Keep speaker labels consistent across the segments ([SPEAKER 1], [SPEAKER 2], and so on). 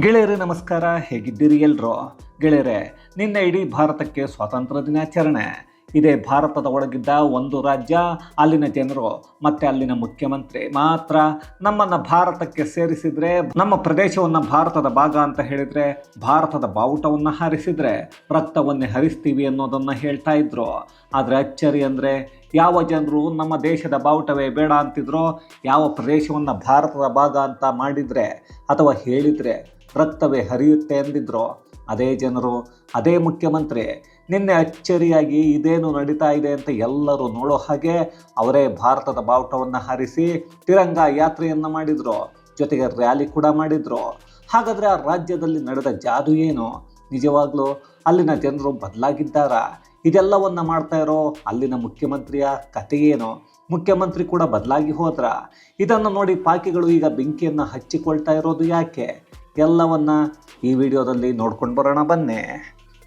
[SPEAKER 1] ಗೆಳೆಯರೇ, ನಮಸ್ಕಾರ. ಹೇಗಿದ್ದೀರಿ ಎಲ್ರೋ? ಗೆಳೆಯರೆ, ನಿನ್ನೆ ಇಡೀ ಭಾರತಕ್ಕೆ ಸ್ವಾತಂತ್ರ್ಯ ದಿನಾಚರಣೆ. ಇದೇ ಭಾರತದ ಒಳಗಿದ್ದ ಒಂದು ರಾಜ್ಯ, ಅಲ್ಲಿನ ಜನರು, ಮತ್ತೆ ಅಲ್ಲಿನ ಮುಖ್ಯಮಂತ್ರಿ ಮಾತ್ರ ನಮ್ಮನ್ನ ಭಾರತಕ್ಕೆ ಸೇರಿಸಿದ್ರೆ, ನಮ್ಮ ಪ್ರದೇಶವನ್ನ ಭಾರತದ ಭಾಗ ಅಂತ ಹೇಳಿದ್ರೆ, ಭಾರತದ ಬಾವುಟವನ್ನ ಹಾರಿಸಿದರೆ, ರಕ್ತವನ್ನೇ ಹರಿಸ್ತೀವಿ ಅನ್ನೋದನ್ನ ಹೇಳ್ತಾ ಇದ್ರು. ಆದರೆ ಅಚ್ಚರಿ ಅಂದ್ರೆ, ಯಾವ ಜನರು ನಮ್ಮ ದೇಶದ ಬಾವುಟವೇ ಬೇಡ ಅಂತಿದ್ರೋ, ಯಾವ ಪ್ರದೇಶವನ್ನು ಭಾರತದ ಭಾಗ ಅಂತ ಮಾಡಿದರೆ, ಅಥವಾ ಹೇಳಿದ್ರೆ ರಕ್ತವೇ ಹರಿಯುತ್ತೆ ಎಂದಿದ್ರು ಅದೇ ಜನರು, ಅದೇ ಮುಖ್ಯಮಂತ್ರಿ, ನಿನ್ನೆ ಅಚ್ಚರಿಯಾಗಿ ಇದೇನು ನಡೀತಾ ಇದೆ ಅಂತ ಎಲ್ಲರೂ ನೋಡೋ ಹಾಗೆ ಅವರೇ ಭಾರತದ ಬಾವುಟವನ್ನು ಹಾರಿಸಿ ತಿರಂಗ ಯಾತ್ರೆಯನ್ನು ಮಾಡಿದರು, ಜೊತೆಗೆ ರ್ಯಾಲಿ ಕೂಡ ಮಾಡಿದರು. ಹಾಗಾದರೆ ಆ ರಾಜ್ಯದಲ್ಲಿ ನಡೆದ ಜಾದು ಏನು? ನಿಜವಾಗ್ಲೂ ಅಲ್ಲಿನ ಜನರು ಬದಲಾಗಿದ್ದಾರಾ? ಇದೆಲ್ಲವನ್ನ ಮಾಡ್ತಾ ಇರೋ ಅಲ್ಲಿನ ಮುಖ್ಯಮಂತ್ರಿಯ ಕತೆ ಏನು? ಮುಖ್ಯಮಂತ್ರಿ ಕೂಡ ಬದಲಾಗಿ ಹೋದ್ರ? ಇದನ್ನು ನೋಡಿ ಪಾಕಿಗಳು ಈಗ ಬೆಂಕಿಯನ್ನು ಹಚ್ಚಿಕೊಳ್ತಾ ಇರೋದು ಯಾಕೆ? ಎಲ್ಲವನ್ನ ಈ ವಿಡಿಯೋದಲ್ಲಿ ನೋಡ್ಕೊಂಡು ಬರೋಣ ಬನ್ನಿ.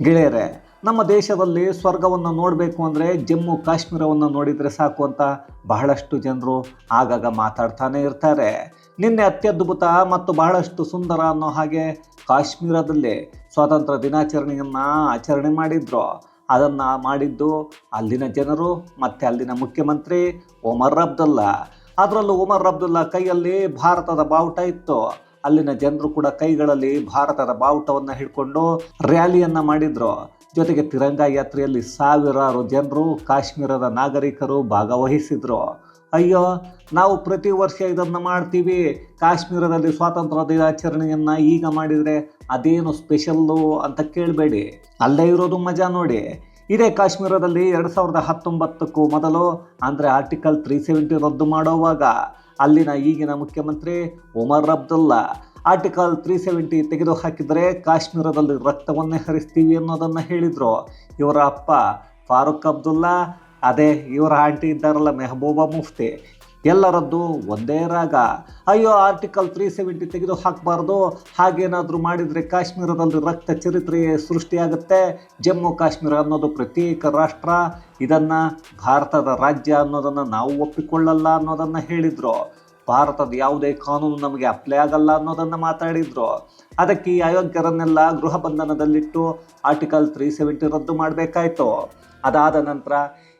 [SPEAKER 1] ಗೆಳೆಯರೆ, ನಮ್ಮ ದೇಶದಲ್ಲಿ ಸ್ವರ್ಗವನ್ನು ನೋಡಬೇಕು ಅಂದರೆ ಜಮ್ಮು ಕಾಶ್ಮೀರವನ್ನು ನೋಡಿದರೆ ಸಾಕು ಅಂತ ಬಹಳಷ್ಟು ಜನರು ಆಗಾಗ ಮಾತಾಡ್ತಾನೆ ಇರ್ತಾರೆ. ನಿನ್ನೆ ಅತ್ಯದ್ಭುತ ಮತ್ತು ಬಹಳಷ್ಟು ಸುಂದರ ಅನ್ನೋ ಹಾಗೆ ಕಾಶ್ಮೀರದಲ್ಲಿ ಸ್ವಾತಂತ್ರ್ಯ ದಿನಾಚರಣೆಯನ್ನು ಆಚರಣೆ ಮಾಡಿದ್ರು. ಅದನ್ನು ಮಾಡಿದ್ದು ಅಲ್ಲಿನ ಜನರು ಮತ್ತು ಅಲ್ಲಿನ ಮುಖ್ಯಮಂತ್ರಿ ಒಮರ್ ಅಬ್ದುಲ್ಲಾ. ಅದರಲ್ಲೂ ಒಮರ್ ಅಬ್ದುಲ್ಲಾ ಕೈಯಲ್ಲಿ ಭಾರತದ ಬಾವುಟ ಇತ್ತು. ಅಲ್ಲಿನ ಜನರು ಕೂಡ ಕೈಗಳಲ್ಲಿ ಭಾರತದ ಬಾವುಟವನ್ನು ಹಿಡ್ಕೊಂಡು ರ್ಯಾಲಿಯನ್ನು ಮಾಡಿದ್ರು. ಜೊತೆಗೆ ತಿರಂಗ ಯಾತ್ರೆಯಲ್ಲಿ ಸಾವಿರಾರು ಜನರು ಕಾಶ್ಮೀರದ ನಾಗರಿಕರು ಭಾಗವಹಿಸಿದ್ರು. ಅಯ್ಯೋ, ನಾವು ಪ್ರತಿ ವರ್ಷ ಇದನ್ನು ಮಾಡ್ತೀವಿ. ಕಾಶ್ಮೀರದಲ್ಲಿ ಸ್ವಾತಂತ್ರ್ಯ ದಿನಾಚರಣೆಯನ್ನು ಈಗ ಮಾಡಿದರೆ ಅದೇನು ಸ್ಪೆಷಲ್ಲು ಅಂತ ಕೇಳಬೇಡಿ. ಅಲ್ಲೇ ಇರೋದು ಮಜಾ ನೋಡಿ. ಇದೇ ಕಾಶ್ಮೀರದಲ್ಲಿ ಎರಡು ಸಾವಿರದ ಹತ್ತೊಂಬತ್ತಕ್ಕೂ ಮೊದಲು ಅಂದರೆ ಆರ್ಟಿಕಲ್ ತ್ರೀ ಸೆವೆಂಟಿ ರದ್ದು ಮಾಡೋವಾಗ ಅಲ್ಲಿನ ಈಗಿನ ಮುಖ್ಯಮಂತ್ರಿ Omar Abdullah. Article three seventy ತೆಗೆದು ಹಾಕಿದರೆ ಕಾಶ್ಮೀರದಲ್ಲಿ ರಕ್ತವನ್ನೇ ಹರಿಸ್ತೀವಿ ಅನ್ನೋದನ್ನು ಹೇಳಿದರು. ಇವರ ಅಪ್ಪ ಫಾರೂಕ್ ಅಬ್ದುಲ್ಲಾ, ಅದೇ ಇವರ ಆಂಟಿ ಇದ್ದಾರಲ್ಲ ಮೆಹಬೂಬಾ ಮುಫ್ತಿ. ಎಲ್ಲರದ್ದು ಒಂದೇ ರಾಗ. ಅಯ್ಯೋ ಆರ್ಟಿಕಲ್ ತ್ರೀ ಸೆವೆಂಟಿ ತೆಗೆದು ಹಾಕಬಾರ್ದು. ಹಾಗೇನಾದರೂ ಮಾಡಿದರೆ ಕಾಶ್ಮೀರದಲ್ಲಿ ರಕ್ತ ಚರಿತ್ರೆ ಸೃಷ್ಟಿಯಾಗುತ್ತೆ. ಜಮ್ಮು ಕಾಶ್ಮೀರ ಅನ್ನೋದು ಪ್ರತ್ಯೇಕ ರಾಷ್ಟ್ರ. ಇದನ್ನು ಭಾರತದ ರಾಜ್ಯ ಅನ್ನೋದನ್ನು ನಾವು ಒಪ್ಪಿಕೊಳ್ಳಲ್ಲ ಅನ್ನೋದನ್ನು ಹೇಳಿದರು. ಭಾರತದ ಯಾವುದೇ ಕಾನೂನು ನಮಗೆ ಅಪ್ಲೈ ಆಗಲ್ಲ ಅನ್ನೋದನ್ನು ಮಾತಾಡಿದರು. ಅದಕ್ಕೆ ಈ ಅಯೋಗ್ಯರನ್ನೆಲ್ಲ ಗೃಹ ಬಂಧನದಲ್ಲಿಟ್ಟು ಆರ್ಟಿಕಲ್ ತ್ರೀ ಸೆವೆಂಟಿ ರದ್ದು ಮಾಡಬೇಕಾಯಿತು. ಅದಾದ ನಂತರ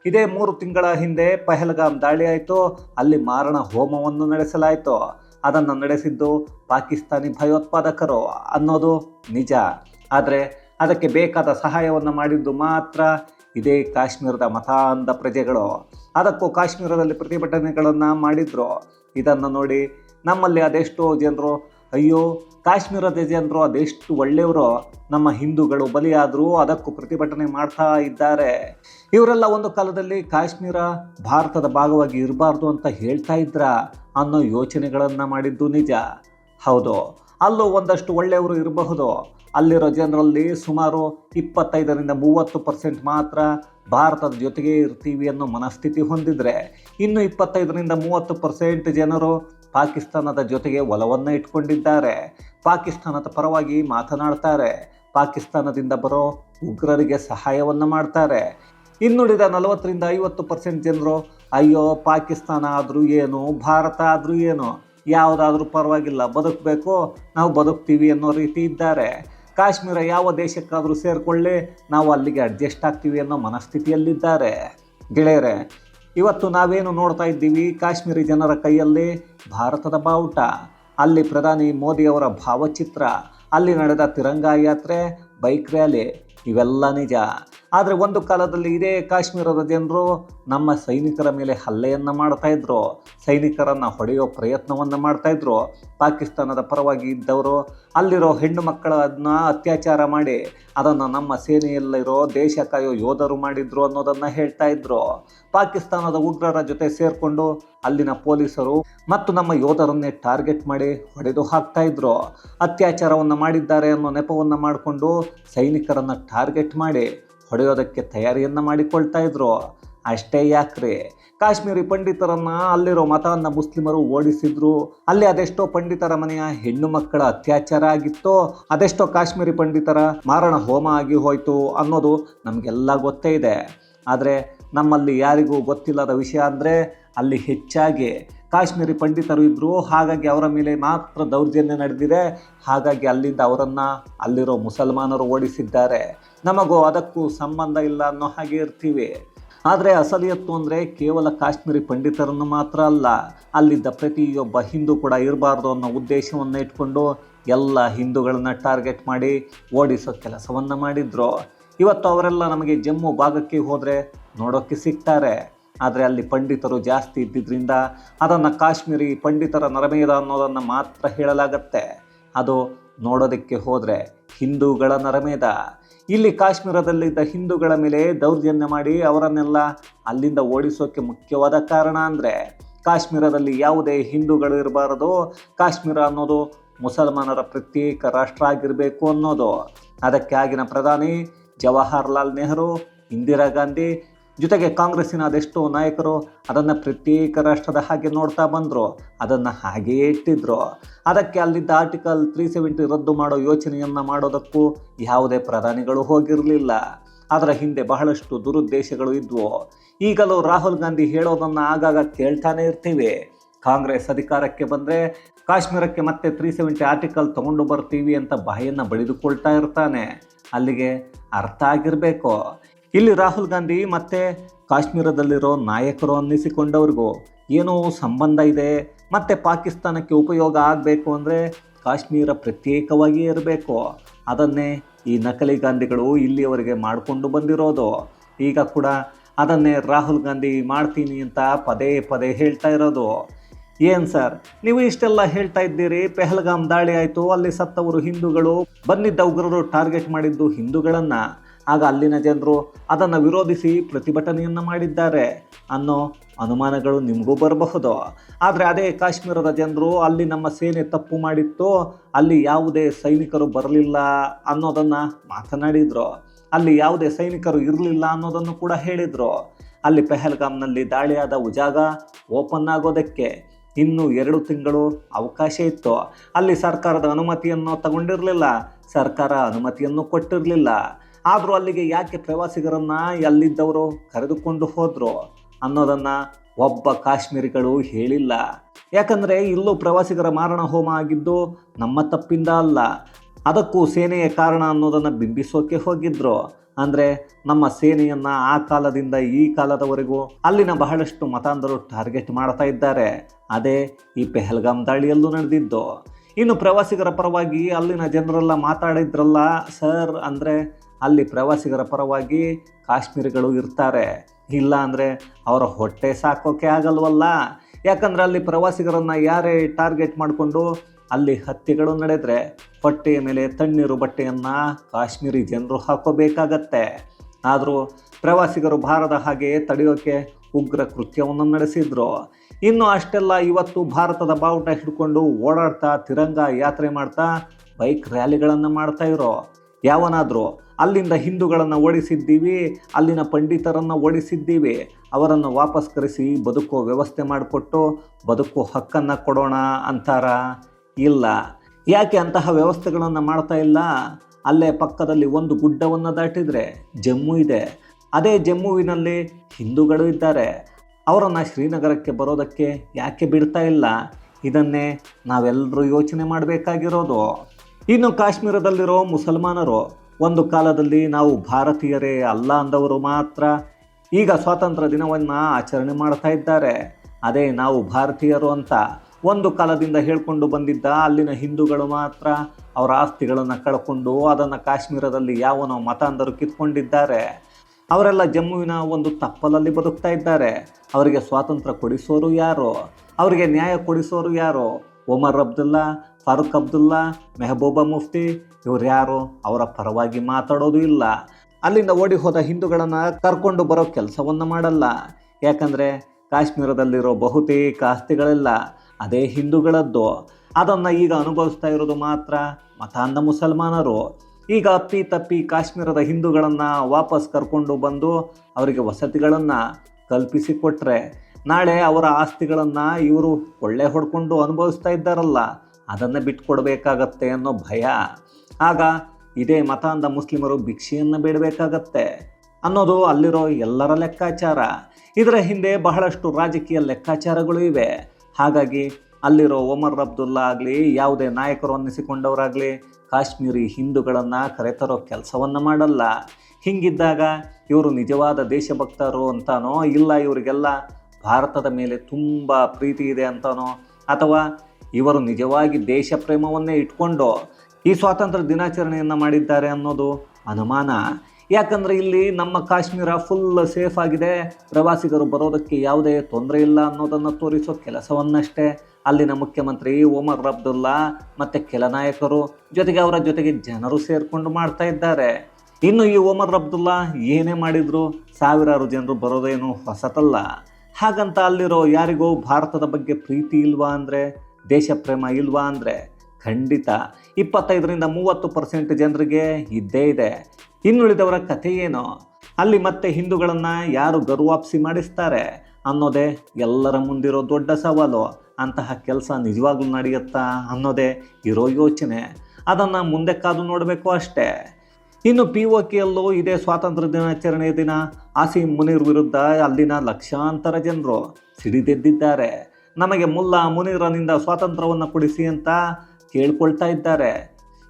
[SPEAKER 1] ಇದೇ ಮೂರು ತಿಂಗಳ ಹಿಂದೆ ಪಹಲ್ಗಾಮ್ ದಾಳಿ ಆಯಿತು ಅಲ್ಲಿ ಮಾರಣ ಹೋಮವನ್ನು ನಡೆಸಲಾಯಿತು. ಅದನ್ನು ನಡೆಸಿದ್ದು ಪಾಕಿಸ್ತಾನಿ ಭಯೋತ್ಪಾದಕರು ಅನ್ನೋದು ನಿಜ. ಆದರೆ ಅದಕ್ಕೆ ಬೇಕಾದ ಸಹಾಯವನ್ನು ಮಾಡಿದ್ದು ಮಾತ್ರ ಇದೇ ಕಾಶ್ಮೀರದ ಮತಾಂಧ ಪ್ರಜೆಗಳು. ಅದಕ್ಕೂ ಕಾಶ್ಮೀರದಲ್ಲಿ ಪ್ರತಿಭಟನೆಗಳನ್ನು ಮಾಡಿದ್ರು. ಇದನ್ನು ನೋಡಿ ನಮ್ಮಲ್ಲಿ ಅದೆಷ್ಟೋ ಜನರು, ಅಯ್ಯೋ ಕಾಶ್ಮೀರದ ಜನರು ಅದೆಷ್ಟು ಒಳ್ಳೆಯವರು, ನಮ್ಮ ಹಿಂದೂಗಳು ಬಲಿಯಾದರೂ ಅದಕ್ಕೂ ಪ್ರತಿಭಟನೆ ಮಾಡ್ತಾ ಇದ್ದಾರೆ. ಇವರೆಲ್ಲ ಒಂದು ಕಾಲದಲ್ಲಿ ಕಾಶ್ಮೀರ ಭಾರತದ ಭಾಗವಾಗಿ ಇರಬಾರ್ದು ಅಂತ ಹೇಳ್ತಾ ಇದ್ರ ಅನ್ನೋ ಯೋಚನೆಗಳನ್ನು ಮಾಡಿದ್ದು ನಿಜ. ಹೌದು, ಅಲ್ಲೂ ಒಂದಷ್ಟು ಒಳ್ಳೆಯವರು ಇರಬಹುದು. ಅಲ್ಲಿರೋ ಜನರಲ್ಲಿ ಸುಮಾರು ಇಪ್ಪತ್ತೈದರಿಂದ ಮೂವತ್ತು ಪರ್ಸೆಂಟ್ ಮಾತ್ರ ಭಾರತದ ಜೊತೆಗೆ ಇರ್ತೀವಿ ಅನ್ನೋ ಮನಸ್ಥಿತಿ ಹೊಂದಿದರೆ, ಇನ್ನು ಇಪ್ಪತ್ತೈದರಿಂದ ಮೂವತ್ತು ಪರ್ಸೆಂಟ್ ಜನರು ಪಾಕಿಸ್ತಾನದ ಜೊತೆಗೆ ಒಲವನ್ನು ಇಟ್ಕೊಂಡಿದ್ದಾರೆ. ಪಾಕಿಸ್ತಾನದ ಪರವಾಗಿ ಮಾತನಾಡ್ತಾರೆ. ಪಾಕಿಸ್ತಾನದಿಂದ ಬರೋ ಉಗ್ರರಿಗೆ ಸಹಾಯವನ್ನು ಮಾಡ್ತಾರೆ. ಇನ್ನುಳಿದ ನಲವತ್ತರಿಂದ ಐವತ್ತು ಪರ್ಸೆಂಟ್ ಜನರು, ಅಯ್ಯೋ, ಪಾಕಿಸ್ತಾನ ಆದರೂ ಏನು, ಭಾರತ ಆದರೂ ಏನು, ಯಾವುದಾದ್ರೂ ಪರವಾಗಿಲ್ಲ, ಬದುಕಬೇಕು, ನಾವು ಬದುಕ್ತೀವಿ ಅನ್ನೋ ರೀತಿ ಇದ್ದಾರೆ. ಕಾಶ್ಮೀರ ಯಾವ ದೇಶಕ್ಕಾದರೂ ಸೇರಿಕೊಳ್ಳಿ, ನಾವು ಅಲ್ಲಿಗೆ ಅಡ್ಜಸ್ಟ್ ಆಗ್ತೀವಿ ಅನ್ನೋ ಮನಸ್ಥಿತಿಯಲ್ಲಿದ್ದಾರೆ. ಗೆಳೆಯರೆ, ಇವತ್ತು ನಾವೇನು ನೋಡ್ತಾ ಇದ್ದೀವಿ? ಕಾಶ್ಮೀರಿ ಜನರ ಕೈಯಲ್ಲಿ ಭಾರತದ ಬಾವುಟ. ಅಲ್ಲಿ ಪ್ರಧಾನಿ ಮೋದಿಯವರ ಭಾವಚಿತ್ರ ಅಲ್ಲಿ ನಡೆದ ತಿರಂಗ ಯಾತ್ರೆ ಬೈಕ್ ರ್ಯಾಲಿ ಇವೆಲ್ಲ ನಿಜ. ಆದರೆ ಒಂದು ಕಾಲದಲ್ಲಿ ಇದೇ ಕಾಶ್ಮೀರದ ಜನರು ನಮ್ಮ ಸೈನಿಕರ ಮೇಲೆ ಹಲ್ಲೆಯನ್ನು ಮಾಡ್ತಾ ಇದ್ರು, ಸೈನಿಕರನ್ನು ಹೊಡೆಯೋ ಪ್ರಯತ್ನವನ್ನು ಮಾಡ್ತಾ ಇದ್ರು. ಪಾಕಿಸ್ತಾನದ ಪರವಾಗಿ ಇದ್ದವರು ಅಲ್ಲಿರೋ ಹೆಣ್ಣು ಮಕ್ಕಳನ್ನ ಅತ್ಯಾಚಾರ ಮಾಡಿ ಅದನ್ನು ನಮ್ಮ ಸೇನೆಯಲ್ಲಿರೋ ದೇಶ ಕಾಯೋ ಯೋಧರು ಮಾಡಿದ್ರು ಅನ್ನೋದನ್ನು ಹೇಳ್ತಾ ಇದ್ರು. ಪಾಕಿಸ್ತಾನದ ಉಗ್ರರ ಜೊತೆ ಸೇರಿಕೊಂಡು ಅಲ್ಲಿನ ಪೊಲೀಸರು ಮತ್ತು ನಮ್ಮ ಯೋಧರನ್ನೇ ಟಾರ್ಗೆಟ್ ಮಾಡಿ ಹೊಡೆದು ಹಾಕ್ತಾ ಇದ್ರು. ಅತ್ಯಾಚಾರವನ್ನು ಮಾಡಿದ್ದಾರೆ ಅನ್ನೋ ನೆಪವನ್ನು ಮಾಡಿಕೊಂಡು ಸೈನಿಕರನ್ನು ಟಾರ್ಗೆಟ್ ಮಾಡಿ ಹೊಡೆಯೋದಕ್ಕೆ ತಯಾರಿಯನ್ನು ಮಾಡಿಕೊಳ್ತಾ ಇದ್ರು. ಅಷ್ಟೇ ಯಾಕ್ರಿ? ಕಾಶ್ಮೀರಿ ಪಂಡಿತರನ್ನು ಅಲ್ಲಿರೋ ಮತವನ್ನು ಮುಸ್ಲಿಮರು ಓಡಿಸಿದ್ರು. ಅಲ್ಲಿ ಅದೆಷ್ಟೋ ಪಂಡಿತರ ಮನೆಯ ಹೆಣ್ಣು ಮಕ್ಕಳ ಅತ್ಯಾಚಾರ ಆಗಿತ್ತೋ, ಅದೆಷ್ಟೋ ಕಾಶ್ಮೀರಿ ಪಂಡಿತರ ಮಾರಣ ಹೋಮ ಆಗಿ ಹೋಯಿತು ಅನ್ನೋದು ನಮಗೆಲ್ಲ ಗೊತ್ತೇ ಇದೆ. ಆದರೆ ನಮ್ಮಲ್ಲಿ ಯಾರಿಗೂ ಗೊತ್ತಿಲ್ಲದ ವಿಷಯ ಅಂದರೆ ಅಲ್ಲಿ ಹೆಚ್ಚಾಗಿ ಕಾಶ್ಮೀರಿ ಪಂಡಿತರು ಇದ್ದರು ಹಾಗಾಗಿ ಅವರ ಮೇಲೆ ಮಾತ್ರ ದೌರ್ಜನ್ಯ ನಡೆದಿದೆ. ಹಾಗಾಗಿ ಅಲ್ಲಿಂದ ಅವರನ್ನು ಅಲ್ಲಿರೋ ಮುಸಲ್ಮಾನರು ಓಡಿಸಿದ್ದಾರೆ. ನಮಗೂ ಅದಕ್ಕೂ ಸಂಬಂಧ ಇಲ್ಲ ಅನ್ನೋ ಹಾಗೆ ಇರ್ತೀವಿ. ಆದರೆ ಅಸಲಿಯತ್ತು ಅಂದರೆ ಕೇವಲ ಕಾಶ್ಮೀರಿ ಪಂಡಿತರನ್ನು ಮಾತ್ರ ಅಲ್ಲ, ಅಲ್ಲಿದ್ದ ಪ್ರತಿಯೊಬ್ಬ ಹಿಂದೂ ಕೂಡ ಇರಬಾರ್ದು ಅನ್ನೋ ಉದ್ದೇಶವನ್ನು ಇಟ್ಕೊಂಡು ಎಲ್ಲ ಹಿಂದೂಗಳನ್ನು ಟಾರ್ಗೆಟ್ ಮಾಡಿ ಓಡಿಸೋ ಕೆಲಸವನ್ನು ಮಾಡಿದರು. ಇವತ್ತು ಅವರೆಲ್ಲ ನಮಗೆ ಜಮ್ಮು ಭಾಗಕ್ಕೆ ಹೋದರೆ ನೋಡೋಕ್ಕೆ ಸಿಗ್ತಾರೆ. ಆದರೆ ಅಲ್ಲಿ ಪಂಡಿತರು ಜಾಸ್ತಿ ಇದ್ದಿದ್ದರಿಂದ ಅದನ್ನು ಕಾಶ್ಮೀರಿ ಪಂಡಿತರ ನರಮೇಧ ಅನ್ನೋದನ್ನು ಮಾತ್ರ ಹೇಳಲಾಗತ್ತೆ. ಅದು ನೋಡೋದಕ್ಕೆ ಹೋದರೆ ಹಿಂದೂಗಳ ನರಮೇಧ. ಇಲ್ಲಿ ಕಾಶ್ಮೀರದಲ್ಲಿದ್ದ ಹಿಂದೂಗಳ ಮೇಲೆ ದೌರ್ಜನ್ಯ ಮಾಡಿ ಅವರನ್ನೆಲ್ಲ ಅಲ್ಲಿಂದ ಓಡಿಸೋಕೆ ಮುಖ್ಯವಾದ ಕಾರಣ ಅಂದರೆ ಕಾಶ್ಮೀರದಲ್ಲಿ ಯಾವುದೇ ಹಿಂದೂಗಳು ಇರಬಾರದು, ಕಾಶ್ಮೀರ ಅನ್ನೋದು ಮುಸಲ್ಮಾನರ ಪ್ರತ್ಯೇಕ ರಾಷ್ಟ್ರ ಆಗಿರಬೇಕು ಅನ್ನೋದು. ಅದಕ್ಕೆ ಆಗಿನ ಪ್ರಧಾನಿ ಜವಾಹರ್ಲಾಲ್ ನೆಹರು, ಇಂದಿರಾ ಗಾಂಧಿ ಜೊತೆಗೆ ಕಾಂಗ್ರೆಸ್ಸಿನ ಅದೆಷ್ಟೋ ನಾಯಕರು ಅದನ್ನು ಪ್ರತ್ಯೇಕ ರಾಷ್ಟ್ರದ ಹಾಗೆ ನೋಡ್ತಾ ಬಂದರು, ಅದನ್ನು ಹಾಗೆಯೇ ಇಟ್ಟಿದ್ರು. ಅದಕ್ಕೆ ಅಲ್ಲಿದ್ದ ಆರ್ಟಿಕಲ್ ತ್ರೀ ಸೆವೆಂಟಿ ರದ್ದು ಮಾಡೋ ಯೋಚನೆಯನ್ನು ಮಾಡೋದಕ್ಕೂ ಯಾವುದೇ ಪ್ರಧಾನಿಗಳು ಹೋಗಿರಲಿಲ್ಲ. ಅದರ ಹಿಂದೆ ಬಹಳಷ್ಟು ದುರುದ್ದೇಶಗಳು ಇದ್ವು. ಈಗಲೂ ರಾಹುಲ್ ಗಾಂಧಿ ಹೇಳೋದನ್ನು ಆಗಾಗ ಕೇಳ್ತಾನೆ ಇರ್ತೀವಿ. ಕಾಂಗ್ರೆಸ್ ಅಧಿಕಾರಕ್ಕೆ ಬಂದರೆ ಕಾಶ್ಮೀರಕ್ಕೆ ಮತ್ತೆ ತ್ರೀ ಸೆವೆಂಟಿ ಆರ್ಟಿಕಲ್ ತೊಗೊಂಡು ಬರ್ತೀವಿ ಅಂತ ಬಾಯನ್ನು ಬಳಿದುಕೊಳ್ತಾ ಇರ್ತಾನೆ. ಅಲ್ಲಿಗೆ ಅರ್ಥ ಆಗಿರಬೇಕು. ಇಲ್ಲಿ ರಾಹುಲ್ ಗಾಂಧಿ ಮತ್ತೆ ಕಾಶ್ಮೀರದಲ್ಲಿರೋ ನಾಯಕರು ಅನ್ನಿಸಿಕೊಂಡವ್ರಿಗೂ ಏನೋ ಸಂಬಂಧ ಇದೆ, ಮತ್ತೆ ಪಾಕಿಸ್ತಾನಕ್ಕೆ ಉಪಯೋಗ ಆಗಬೇಕು ಅಂದರೆ ಕಾಶ್ಮೀರ ಪ್ರತ್ಯೇಕವಾಗಿ ಇರಬೇಕು. ಅದನ್ನೇ ಈ ನಕಲಿ ಗಾಂಧಿಗಳು ಇಲ್ಲಿಯವರೆಗೆ ಮಾಡಿಕೊಂಡು ಬಂದಿರೋದು. ಈಗ ಕೂಡ ಅದನ್ನೇ ರಾಹುಲ್ ಗಾಂಧಿ ಮಾಡ್ತೀನಿ ಅಂತ ಪದೇ ಪದೇ ಹೇಳ್ತಾ ಇರೋದು. ಏನು ಸರ್, ನೀವು ಇಷ್ಟೆಲ್ಲ ಹೇಳ್ತಾ ಇದ್ದೀರಿ? ಪೆಹಲ್ಗಾಮ್ ದಾಳಿ ಆಯಿತು, ಅಲ್ಲಿ ಸತ್ತವರು ಹಿಂದೂಗಳು. ಬಂದಿದ್ದ ಉಗ್ರರು ಟಾರ್ಗೆಟ್ ಮಾಡಿದ್ದು ಹಿಂದೂಗಳನ್ನು. ಆಗ ಅಲ್ಲಿನ ಜನರು ಅದನ್ನು ವಿರೋಧಿಸಿ ಪ್ರತಿಭಟನೆಯನ್ನು ಮಾಡಿದ್ದಾರೆ. ಅನ್ನೋ ಅನುಮಾನಗಳು ನಿಮಗೂ ಬರಬಹುದು. ಆದರೆ ಅದೇ ಕಾಶ್ಮೀರದ ಜನರು ಅಲ್ಲಿ ನಮ್ಮ ಸೇನೆ ತಪ್ಪು ಮಾಡಿತ್ತು, ಅಲ್ಲಿ ಯಾವುದೇ ಸೈನಿಕರು ಬರಲಿಲ್ಲ ಅನ್ನೋದನ್ನು ಮಾತನಾಡಿದರು. ಅಲ್ಲಿ ಯಾವುದೇ ಸೈನಿಕರು ಇರಲಿಲ್ಲ ಅನ್ನೋದನ್ನು ಕೂಡ ಹೇಳಿದರು. ಅಲ್ಲಿ ಪೆಹಲ್ಗಾಮ್ನಲ್ಲಿ ದಾಳಿಯಾದ ಉಜಾಗ ಓಪನ್ ಆಗೋದಕ್ಕೆ ಇನ್ನೂ ಎರಡು ತಿಂಗಳು ಅವಕಾಶ ಇತ್ತು. ಅಲ್ಲಿ ಸರ್ಕಾರದ ಅನುಮತಿಯನ್ನು ತಗೊಂಡಿರಲಿಲ್ಲ, ಸರ್ಕಾರ ಅನುಮತಿಯನ್ನು ಕೊಟ್ಟಿರಲಿಲ್ಲ. ಆದರೂ ಅಲ್ಲಿಗೆ ಯಾಕೆ ಪ್ರವಾಸಿಗರನ್ನು ಎಲ್ಲಿದ್ದವರು ಕರೆದುಕೊಂಡು ಹೋದ್ರು ಅನ್ನೋದನ್ನು ಒಬ್ಬ ಕಾಶ್ಮೀರಿಗಳು ಹೇಳಿಲ್ಲ. ಯಾಕಂದರೆ ಇಲ್ಲೂ ಪ್ರವಾಸಿಗರ ಮಾರಣ ಹೋಮ ಆಗಿದ್ದು ನಮ್ಮ ತಪ್ಪಿಂದ ಅಲ್ಲ. ಅದಕ್ಕೂ ಸೇನೆಯ ಕಾರಣ ಅನ್ನೋದನ್ನು ಬಿಂಬಿಸೋಕೆ ಹೋಗಿದ್ರು. ಅಂದರೆ ನಮ್ಮ ಸೇನೆಯನ್ನು ಆ ಕಾಲದಿಂದ ಈ ಕಾಲದವರೆಗೂ ಅಲ್ಲಿನ ಬಹಳಷ್ಟು ಮತಾಂಧರು ಟಾರ್ಗೆಟ್ ಮಾಡ್ತಾ ಇದ್ದಾರೆ. ಅದೇ ಈ ಪೆಹಲ್ಗಾಮ್ ದಾಳಿಯಲ್ಲೂ ನಡೆದಿದ್ದು. ಇನ್ನು ಪ್ರವಾಸಿಗರ ಪರವಾಗಿ ಅಲ್ಲಿನ ಜನರೆಲ್ಲ ಮಾತಾಡಿದ್ರಲ್ಲ, ಸರ್, ಅಂದರೆ ಅಲ್ಲಿ ಪ್ರವಾಸಿಗರ ಪರವಾಗಿ ಕಾಶ್ಮೀರಿಗಳು ಇರ್ತಾರೆ. ಇಲ್ಲ ಅಂದರೆ ಅವರ ಹೊಟ್ಟೆ ಸಾಕೋಕೆ ಆಗಲ್ವಲ್ಲ? ಯಾಕಂದರೆ ಅಲ್ಲಿ ಪ್ರವಾಸಿಗರನ್ನು ಯಾರೇ ಟಾರ್ಗೆಟ್ ಮಾಡಿಕೊಂಡು ಅಲ್ಲಿ ಹತ್ತಿಗಳು ನಡೆದರೆ ಹೊಟ್ಟೆಯ ಮೇಲೆ ತಣ್ಣೀರು ಬಟ್ಟೆಯನ್ನು ಕಾಶ್ಮೀರಿ ಜನರು ಹಾಕೋಬೇಕಾಗತ್ತೆ. ಆದರೂ ಪ್ರವಾಸಿಗರು ಬಾರದ ಹಾಗೆ ತಡೆಯೋಕೆ ಉಗ್ರ ಕೃತ್ಯವನ್ನು ನಡೆಸಿದ್ರು. ಇನ್ನು ಅಷ್ಟೆಲ್ಲ ಇವತ್ತು ಭಾರತದ ಬಾವುಟ ಹಿಡ್ಕೊಂಡು ಓಡಾಡ್ತಾ ತಿರಂಗ ಯಾತ್ರೆ ಮಾಡ್ತಾ ಬೈಕ್ ರ್ಯಾಲಿಗಳನ್ನು ಮಾಡ್ತಾ ಇರೋ ಯಾವನಾದರೂ ಅಲ್ಲಿಂದ ಹಿಂದೂಗಳನ್ನು ಓಡಿಸಿದ್ದೀವಿ, ಅಲ್ಲಿನ ಪಂಡಿತರನ್ನು ಓಡಿಸಿದ್ದೀವಿ, ಅವರನ್ನು ವಾಪಸ್ ಕರೆಸಿ ಬದುಕೋ ವ್ಯವಸ್ಥೆ ಮಾಡಿಕೊಟ್ಟು ಬದುಕೋ ಹಕ್ಕನ್ನು ಕೊಡೋಣ ಅಂತಾರ? ಇಲ್ಲ. ಯಾಕೆ ಅಂತಹ ವ್ಯವಸ್ಥೆಗಳನ್ನು ಮಾಡ್ತಾ ಇಲ್ಲ? ಅಲ್ಲೇ ಪಕ್ಕದಲ್ಲಿ ಒಂದು ಗುಡ್ಡವನ್ನು ದಾಟಿದರೆ ಜಮ್ಮು ಇದೆ. ಅದೇ ಜಮ್ಮುವಿನಲ್ಲಿ ಹಿಂದೂಗಳು ಇದ್ದಾರೆ. ಅವರನ್ನು ಶ್ರೀನಗರಕ್ಕೆ ಬರೋದಕ್ಕೆ ಯಾಕೆ ಬಿಡ್ತಾ ಇಲ್ಲ? ಇದನ್ನೇ ನಾವೆಲ್ಲರೂ ಯೋಚನೆ ಮಾಡಬೇಕಾಗಿರೋದು. ಇನ್ನು ಕಾಶ್ಮೀರದಲ್ಲಿರೋ ಮುಸಲ್ಮಾನರು ಒಂದು ಕಾಲದಲ್ಲಿ ನಾವು ಭಾರತೀಯರೇ ಅಲ್ಲ ಅಂದವರು ಮಾತ್ರ ಈಗ ಸ್ವಾತಂತ್ರ್ಯ ದಿನವನ್ನು ಆಚರಣೆ ಮಾಡ್ತಾ ಇದ್ದಾರೆ. ಅದೇ ನಾವು ಭಾರತೀಯರು ಅಂತ ಒಂದು ಕಾಲದಿಂದ ಹೇಳ್ಕೊಂಡು ಬಂದಿದ್ದ ಅಲ್ಲಿನ ಹಿಂದೂಗಳು ಮಾತ್ರ ಅವರ ಆಸ್ತಿಗಳನ್ನು ಕಳ್ಕೊಂಡು ಅದನ್ನು ಕಾಶ್ಮೀರದಲ್ಲಿ ಯಾವನೋ ಮತಾಂಧರು ಕಿತ್ಕೊಂಡಿದ್ದಾರೆ. ಅವರೆಲ್ಲ ಜಮ್ಮುವಿನ ಒಂದು ತಪ್ಪಲಲ್ಲಿ ಬದುಕ್ತಾ ಇದ್ದಾರೆ. ಅವರಿಗೆ ಸ್ವಾತಂತ್ರ್ಯ ಕೊಡಿಸೋರು ಯಾರು? ಅವರಿಗೆ ನ್ಯಾಯ ಕೊಡಿಸೋರು ಯಾರು? ಒಮರ್ ಅಬ್ದುಲ್ಲಾ ಫಾರೂಕ್ ಅಬ್ದುಲ್ಲಾ, ಮೆಹಬೂಬಾ ಮುಫ್ತಿ ಇವ್ರು ಯಾರು? ಅವರ ಪರವಾಗಿ ಮಾತಾಡೋದು ಇಲ್ಲ. ಅಲ್ಲಿಂದ ಓಡಿ ಹೋದ ಹಿಂದೂಗಳನ್ನು ಕರ್ಕೊಂಡು ಬರೋ ಕೆಲಸವನ್ನು ಮಾಡಲ್ಲ. ಯಾಕಂದರೆ ಕಾಶ್ಮೀರದಲ್ಲಿರೋ ಬಹುತೇಕ ಆಸ್ತಿಗಳೆಲ್ಲ ಅದೇ ಹಿಂದೂಗಳದ್ದು. ಅದನ್ನು ಈಗ ಅನುಭವಿಸ್ತಾ ಇರೋದು ಮಾತ್ರ ಮತಾಂಧ ಮುಸಲ್ಮಾನರು. ಈಗ ಅಪ್ಪಿ ತಪ್ಪಿ ಕಾಶ್ಮೀರದ ಹಿಂದೂಗಳನ್ನು ವಾಪಸ್ ಕರ್ಕೊಂಡು ಬಂದು ಅವರಿಗೆ ವಸತಿಗಳನ್ನು ಕಲ್ಪಿಸಿಕೊಟ್ರೆ ನಾಳೆ ಅವರ ಆಸ್ತಿಗಳನ್ನು ಇವರು ಕೊಳ್ಳೆ ಹೊಡ್ಕೊಂಡು ಅನುಭವಿಸ್ತಾ ಇದ್ದಾರಲ್ಲ. ಅದನ್ನು ಬಿಟ್ಕೊಡ್ಬೇಕಾಗತ್ತೆ ಅನ್ನೋ ಭಯ. ಆಗ ಇದೇ ಮತಾಂಧ ಮುಸ್ಲಿಮರು ಭಿಕ್ಷೆಯನ್ನು ಬೇಡಬೇಕಾಗತ್ತೆ ಅನ್ನೋದು ಅಲ್ಲಿರೋ ಎಲ್ಲರ ಲೆಕ್ಕಾಚಾರ. ಇದರ ಹಿಂದೆ ಬಹಳಷ್ಟು ರಾಜಕೀಯ ಲೆಕ್ಕಾಚಾರಗಳು ಇವೆ. ಹಾಗಾಗಿ ಅಲ್ಲಿರೋ ಒಮರ್ ಅಬ್ದುಲ್ಲಾ ಆಗಲಿ, ಯಾವುದೇ ನಾಯಕರು ಅನ್ನಿಸಿಕೊಂಡವರಾಗಲಿ, ಕಾಶ್ಮೀರಿ ಹಿಂದೂಗಳನ್ನು ಕರೆತರೋ ಕೆಲಸವನ್ನು ಮಾಡಲ್ಲ. ಹಿಂಗಿದ್ದಾಗ ಇವರು ನಿಜವಾದ ದೇಶಭಕ್ತರು ಅಂತಾನೋ, ಇಲ್ಲ ಇವರಿಗೆಲ್ಲ ಭಾರತದ ಮೇಲೆ ತುಂಬ ಪ್ರೀತಿ ಇದೆ ಅಂತಾನೋ, ಅಥವಾ ಇವರು ನಿಜವಾಗಿ ದೇಶ ಪ್ರೇಮವನ್ನೇ ಇಟ್ಕೊಂಡು ಈ ಸ್ವಾತಂತ್ರ್ಯ ದಿನಾಚರಣೆಯನ್ನು ಮಾಡಿದ್ದಾರೆ ಅನ್ನೋದು ಅನುಮಾನ. ಯಾಕಂದರೆ ಇಲ್ಲಿ ನಮ್ಮ ಕಾಶ್ಮೀರ ಫುಲ್ ಸೇಫ್ ಆಗಿದೆ. ಪ್ರವಾಸಿಗರು ಬರೋದಕ್ಕೆ ಯಾವುದೇ ತೊಂದರೆ ಇಲ್ಲ ಅನ್ನೋದನ್ನು ತೋರಿಸೋ ಕೆಲಸವನ್ನಷ್ಟೇ ಅಲ್ಲಿನ ಮುಖ್ಯಮಂತ್ರಿ ಒಮರ್ ಅಬ್ದುಲ್ಲಾ ಮತ್ತು ಕೆಲ ನಾಯಕರು ಜೊತೆಗೆ ಅವರ ಜೊತೆಗೆ ಜನರು ಸೇರಿಕೊಂಡು ಮಾಡ್ತಾ ಇದ್ದಾರೆ. ಇನ್ನು ಈ ಒಮರ್ ಅಬ್ದುಲ್ಲಾ ಏನೇ ಮಾಡಿದ್ರು ಸಾವಿರಾರು ಜನರು ಬರೋದೇನು ಹೊಸತಲ್ಲ. ಹಾಗಂತ ಅಲ್ಲಿರೋ ಯಾರಿಗೋ ಭಾರತದ ಬಗ್ಗೆ ಪ್ರೀತಿ ಇಲ್ವಾ ಅಂದರೆ ದೇಶ ಪ್ರೇಮ ಇಲ್ವಾ ಅಂದರೆ ಖಂಡಿತ ಇಪ್ಪತ್ತೈದರಿಂದ ಮೂವತ್ತು ಪರ್ಸೆಂಟ್ ಜನರಿಗೆ ಇದ್ದೇ ಇದೆ. ಇನ್ನುಳಿದವರ ಕಥೆ ಏನು? ಅಲ್ಲಿ ಮತ್ತೆ ಹಿಂದೂಗಳನ್ನು ಯಾರು ಗರ್ವಾಪ್ಸಿ ಮಾಡಿಸ್ತಾರೆ ಅನ್ನೋದೇ ಎಲ್ಲರ ಮುಂದಿರೋ ದೊಡ್ಡ ಸವಾಲು. ಅಂತಹ ಕೆಲಸ ನಿಜವಾಗ್ಲೂ ನಡೆಯುತ್ತಾ ಅನ್ನೋದೇ ಇರೋ ಯೋಚನೆ. ಅದನ್ನು ಮುಂದೆ ಕಾದು ನೋಡಬೇಕು ಅಷ್ಟೇ. ಇನ್ನು ಪಿ ಒ ಕೆಯಲ್ಲೂ ಇದೇ ಸ್ವಾತಂತ್ರ್ಯ ದಿನಾಚರಣೆಯ ದಿನ. ಆಸಿಮ್ ಮುನೀರ್ ವಿರುದ್ಧ ಅಲ್ಲಿನ ಲಕ್ಷಾಂತರ ಜನರು ಸಿಡಿದೆದ್ದಿದ್ದಾರೆ. ನಮಗೆ ಮುಲ್ಲಾ ಮುನೀರನಿಂದ ಸ್ವಾತಂತ್ರ್ಯವನ್ನು ಕೊಡಿಸಿ ಅಂತ ಕೇಳ್ಕೊಳ್ತಾ ಇದ್ದಾರೆ.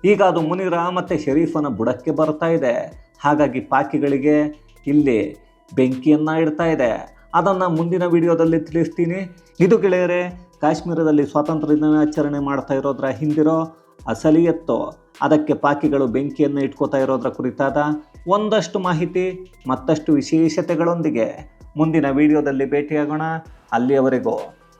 [SPEAKER 1] ಈಗ ಅದು ಮುನೀರ ಮತ್ತು ಶರೀಫನ ಬುಡಕ್ಕೆ ಬರ್ತಾ ಇದೆ. ಹಾಗಾಗಿ ಪಾಕಿಗಳಿಗೆ ಇಲ್ಲಿ ಬೆಂಕಿಯನ್ನು ಇಡ್ತಾ ಇದೆ. ಅದನ್ನು ಮುಂದಿನ ವಿಡಿಯೋದಲ್ಲಿ ತಿಳಿಸ್ತೀನಿ. ಇದು ಗೆಳೆಯರೆ, ಕಾಶ್ಮೀರದಲ್ಲಿ ಸ್ವಾತಂತ್ರ್ಯ ದಿನಾಚರಣೆ ಮಾಡ್ತಾ ಇರೋದ್ರ ಹಿಂದಿರೋ ಅಸಲಿಯತ್ತು ಅದಕ್ಕೆ ಪಾಕಿಗಳು ಬೆಂಕಿಯನ್ನು ಇಟ್ಕೋತಾ ಇರೋದ್ರ ಕುರಿತಾದ ಒಂದಷ್ಟು ಮಾಹಿತಿ, ಮತ್ತಷ್ಟು ವಿಶೇಷತೆಗಳೊಂದಿಗೆ ಮುಂದಿನ ವಿಡಿಯೋದಲ್ಲಿ ಭೇಟಿಯಾಗೋಣ. ಅಲ್ಲಿಯವರೆಗೂ